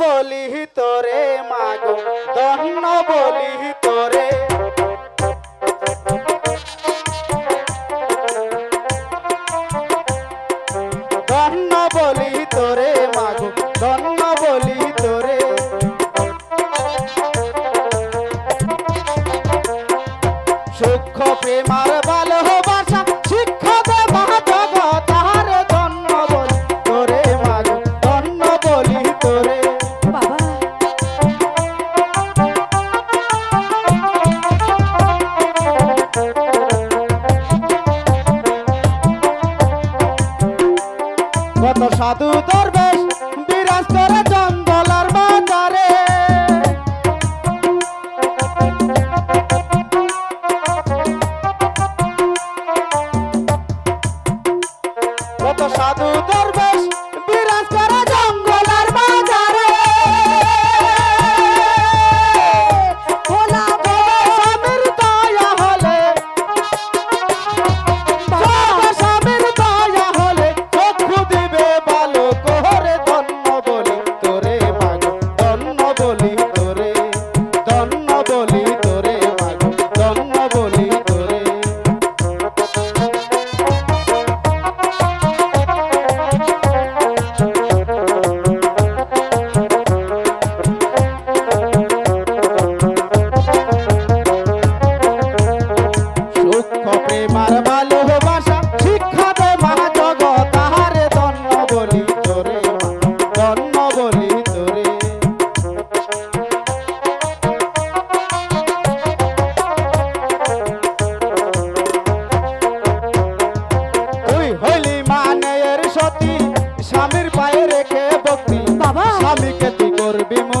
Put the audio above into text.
বলি তোরে মাগো ধন্য প্রেমার ভালোবাসা কত সাধু দরবেশ বিরাজ করে জঙ্গলার বাজারে। কত সাধু দরবেশ সতী স্বামীর পায়ে রেখে ভক্তি বাবা। স্বামীকে তুই করবি মুক্তি